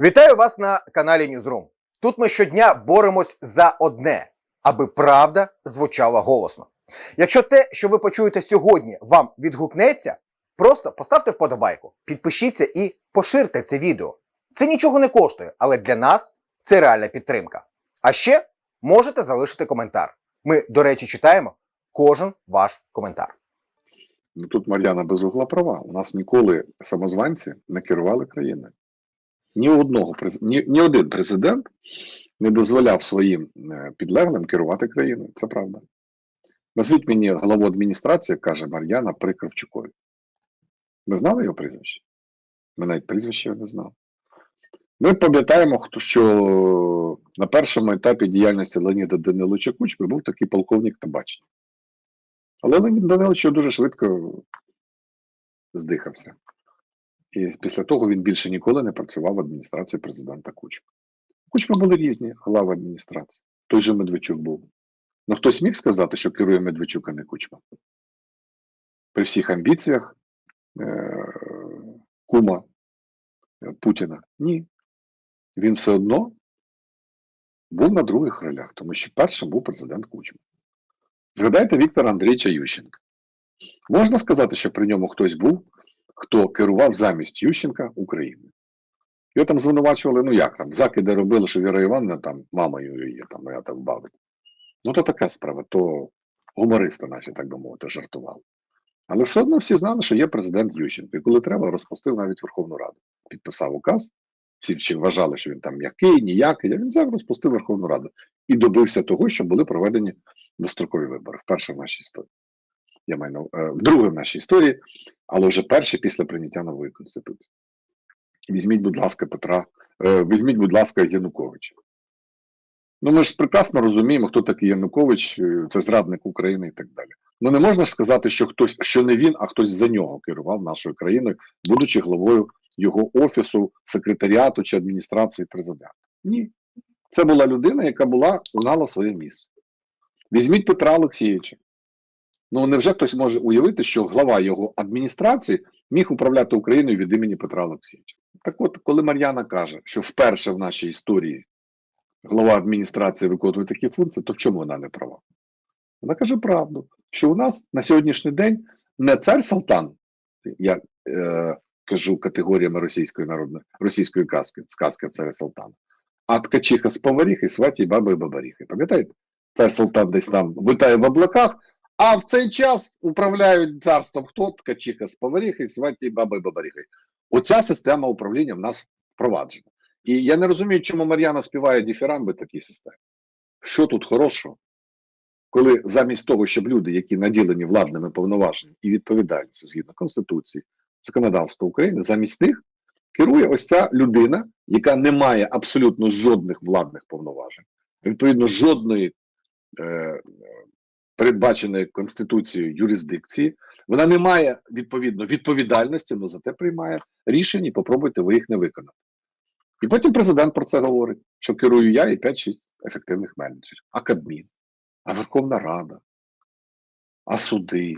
Вітаю вас на каналі Newsroom. Тут ми щодня боремось за одне, аби правда звучала голосно. Якщо те, що ви почуєте сьогодні, вам відгукнеться, просто поставте вподобайку, підпишіться і поширте це відео. Це нічого не коштує, але для нас це реальна підтримка. А ще можете залишити коментар. Ми, до речі, читаємо кожен ваш коментар. Ну тут Мар'яна без угла права. У нас ніколи самозванці не керували країною. Ні одного ні, ні один президент не дозволяв своїм е, підлеглим керувати країною. Це правда. Назвіть мені главу адміністрації, каже Мар'яна при Кравчукові. Ви знали його прізвище? Ми навіть прізвище не знали. Ми пам'ятаємо, що на першому етапі діяльності Леоніда Даниловича Кучми був такий полковник табачний. Але Леонід Данилович дуже швидко здихався. І після того він більше ніколи не працював в адміністрації президента Кучми. Кучми були різні глави адміністрації. Той же Медведчук був. Ну хтось міг сказати, що керує Медведчук, а не Кучма? При всіх амбіціях е- кума е, Путіна? Ні. Він все одно був на других ролях, тому що першим був президент Кучма. Згадайте Віктора Андрійовича Ющенка. Можна сказати, що при ньому хтось був, хто керував замість Ющенка Україною. Його там звинувачували, ну як там, закиди робили, що Віра Івановна там мамою є, там моя там бабить. Ну то така справа, то гумористи наші, так би мовити, жартували. Але все одно всі знали, що є президент Ющенко. І коли треба, розпустив навіть Верховну Раду. Підписав указ. Всі всі вважали, що він там м'який, ніякий. А він взяв, розпустив Верховну Раду і добився того, що були проведені дострокові вибори. Вперше в нашій історії. Я маю вдруге в нашій історії, але вже перші після прийняття нової конституції. Візьміть, будь ласка, Петра, е, візьміть, будь ласка, Януковича. Ну, ми ж прекрасно розуміємо, хто такий Янукович, е, це зрадник України і так далі. Ну не можна ж сказати, що хтось, що не він, а хтось за нього керував нашою країною, будучи главою його офісу, секретаріату чи адміністрації президента. Ні. Це була людина, яка була, знала своє місце. Візьміть Петра Олексійовича. Ну, невже хтось може уявити, що глава його адміністрації міг управляти Україною від імені Петра Олексійовича? Так от, коли Мар'яна каже, що вперше в нашій історії глава адміністрації виконує такі функції, то в чому вона не права? Вона каже правду, що у нас на сьогоднішній день не цар Салтан, я е, кажу категоріями російської народної російської казки, сказка царя Салтана, а ткачиха з поваріхи, сваті, баби і бабаріхи. Пам'ятаєте? Цар Салтан десь там витає в облаках, а в цей час управляють царством хто? Ткачиха з поваріхи, сваті, баби бабаріхи. Оця система управління в нас впроваджена. І я не розумію, чому Мар'яна співає діфірамби такій системі. Що тут хорошого? Коли замість того, щоб люди, які наділені владними повноваженнями і відповідальністю згідно Конституції, законодавства України, замість них керує ось ця людина, яка не має абсолютно жодних владних повноважень, відповідно, жодної е, передбаченої Конституцією юрисдикції, вона не має відповідно відповідальності, але зате приймає рішення і попробуйте ви їх не виконати. І потім президент про це говорить, що керую я і 5-6 ефективних менеджерів. А Кабмін, а Верховна Рада, а суди.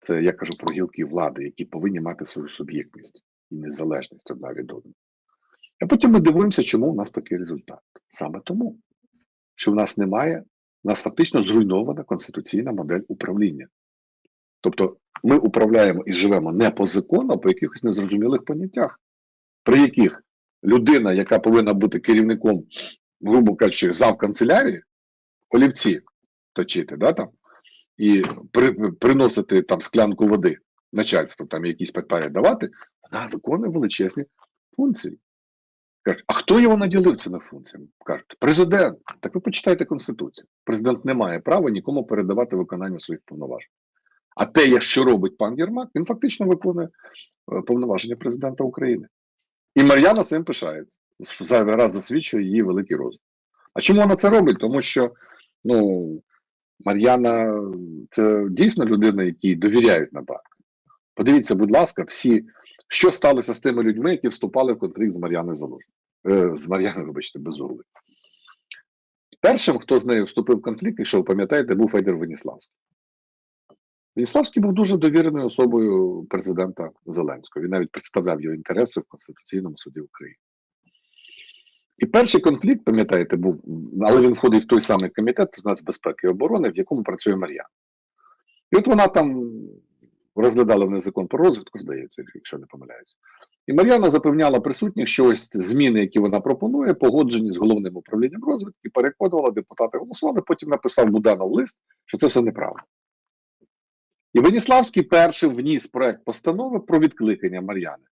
Це я кажу про гілки влади, які повинні мати свою суб'єктність і незалежність одна від одної. А потім ми дивуємося, чому у нас такий результат. Саме тому, що в нас немає, у нас фактично зруйнована конституційна модель управління. Тобто ми управляємо і живемо не по закону, а по якихось незрозумілих поняттях, при яких людина, яка повинна бути керівником, грубо кажучи, зав канцелярії, олівці точити, да, там, і при, приносити там склянку води начальству, там якісь папери давати, вона виконує величезні функції. Кажуть, а хто його наділив цими функціями? Кажуть, президент. Так ви почитайте Конституцію. Президент не має права нікому передавати виконання своїх повноважень. А те, що робить пан Єрмак, він фактично виконує е, повноваження президента України. І Мар'яна цим пишається. Зайвий раз засвідчує її великий розум. А чому вона це робить? Тому що ну, Мар'яна це дійсно людина, якій довіряють на банк. Подивіться, будь ласка, всі, що сталося з тими людьми, які вступали в конфлікт з Мар'яною Залужною. Е, з Мар'яною, вибачте, Безуглою. Першим, хто з нею вступив в конфлікт, якщо ви пам'ятаєте, був Федір Веніславський. Веніславський був дуже довіреною особою президента Зеленського. Він навіть представляв його інтереси в Конституційному суді України. І перший конфлікт, пам'ятаєте, був, але він входить в той самий комітет з нацбезпеки і оборони, в якому працює Мар'яна. І от вона там розглядала вони закон про розвитку, здається, якщо не помиляюсь. І Мар'яна запевняла присутніх, що ось зміни, які вона пропонує, погоджені з головним управлінням розвитку, переконувала, депутати голосували, потім написав Буданов лист, що це все неправда. І Веніславський перший вніс проект постанови про відкликання Мар'яни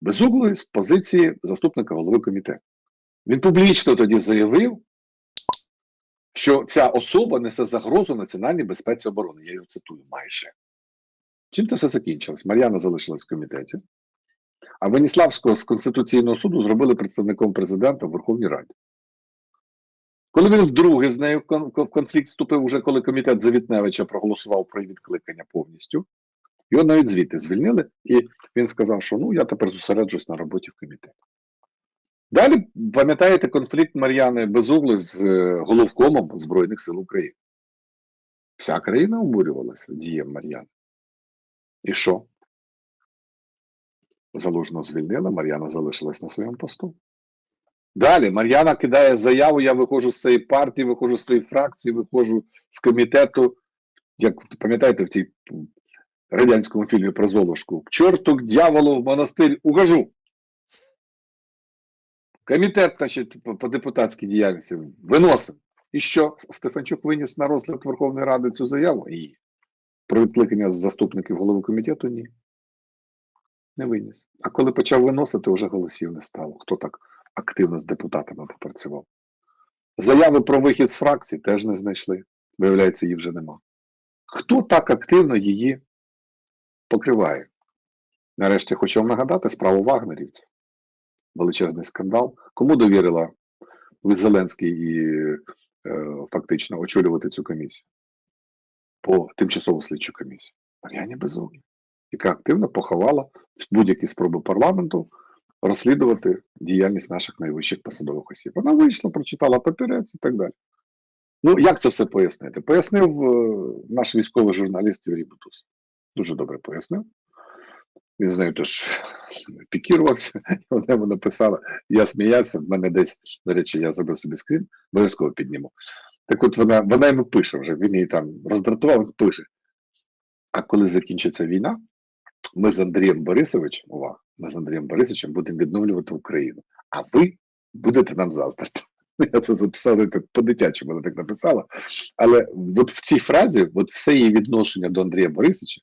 Безуглої з позиції заступника голови комітету. Він публічно тоді заявив, що ця особа несе загрозу національній безпеці оборони. Я його цитую майже. Чим це все закінчилось? Мар'яна залишилась в комітеті, а Веніславського з Конституційного суду зробили представником президента в Верховній Раді. Коли він вдруге з нею в конфлікт вступив, уже коли комітет Завітневича проголосував про відкликання повністю, його навіть звідти звільнили, і він сказав, що ну я тепер зосереджусь на роботі в комітеті. Далі пам'ятаєте конфлікт Мар'яни Безугли з е, головкомом Збройних сил України. Вся країна обурювалася дієм Мар'яни. І що? Залужного звільнили, Мар'яна залишилась на своєму посту. Далі Мар'яна кидає заяву: я виходжу з цієї партії, виходжу з цієї фракції, виходжу з комітету. Як пам'ятаєте, в тій радянському фільмі про Золушку? К чорту, к дьяволу в монастир угожу. Комітет, значить, по, депутатській діяльності виносимо. І що? Стефанчук виніс на розгляд Верховної Ради цю заяву? Ні. Про відкликання заступників голови комітету? Ні. Не виніс. А коли почав виносити, вже голосів не стало. Хто так активно з депутатами попрацював? Заяви про вихід з фракції теж не знайшли. Виявляється, її вже нема. Хто так активно її покриває? Нарешті хочу вам нагадати справу вагнерівців. Величезний скандал. Кому довірила Зеленський і е, фактично очолювати цю комісію? По тимчасову слідчу комісію. Мар'яні Безуглі, яка активно поховала будь-які спроби парламенту розслідувати діяльність наших найвищих посадових осіб. Вона вийшла, прочитала папірець і так далі. Ну, як це все пояснити? Пояснив е, наш військовий журналіст Юрій Бутус. Дуже добре пояснив. Він з нею теж пікірувався, вона йому написала, я сміявся, в мене десь, до речі, я зробив собі скрін, обов'язково підніму. Так от вона, вона йому пише вже, він її там роздратував, пише. А коли закінчиться війна, ми з Андрієм Борисовичем, увага, ми з Андрієм Борисовичем будемо відновлювати Україну, а ви будете нам заздрити. Я це записала так по-дитячому, вона так написала. Але от в цій фразі, от все її відношення до Андрія Борисовича,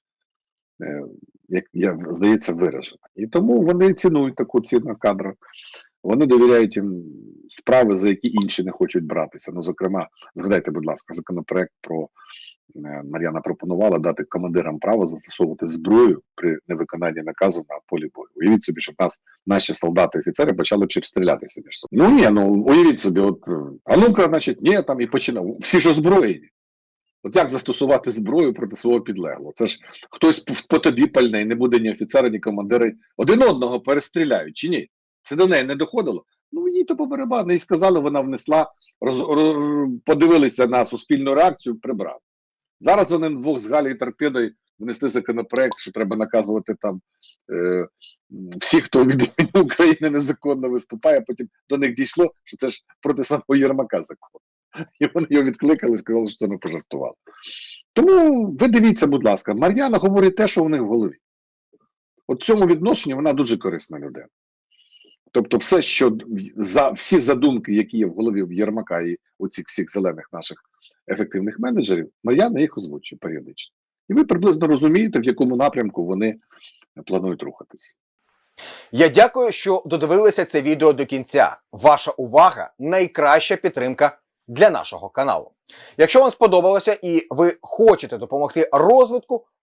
е, як я здається, виражено. І тому вони цінують таку ціну кадра. Вони довіряють їм справи, за які інші не хочуть братися. Ну, зокрема, згадайте, будь ласка, законопроект про е, Мар'яна пропонувала дати командирам право застосовувати зброю при невиконанні наказу на полі бою. Уявіть собі, щоб нас наші солдати офіцери почали б стрілятися між собою. Ну ні, ну уявіть собі, от а ну-ка, значить, ні, там і починав. Всі ж озброєні. От як застосувати зброю проти свого підлеглого? Це ж хтось по тобі пальне, і не буде ні офіцера, ні командири. Один одного перестріляють чи ні? Це до неї не доходило. Ну їй то по барабану. І сказали, вона внесла, роз, роз, подивилися на суспільну реакцію, прибрали. Зараз вони вдвох з Галією Торпедою внесли законопроект, що треба наказувати там е, всіх, хто від України незаконно виступає. Потім до них дійшло, що це ж проти самого Єрмака закон. І вони його відкликали сказали, що це ми пожартували. Тому ви дивіться, будь ласка, Мар'яна говорить те, що в них в голові. От в цьому відношенні вона дуже корисна людина. Тобто, все, що за всі задумки, які є в голові в Єрмака і у цих всіх зелених наших ефективних менеджерів, Мар'яна їх озвучує періодично. І ви приблизно розумієте, в якому напрямку вони планують рухатися. Я дякую, що додивилися це відео до кінця. Ваша увага найкраща підтримка для нашого каналу. Якщо вам сподобалося і ви хочете допомогти розвитку,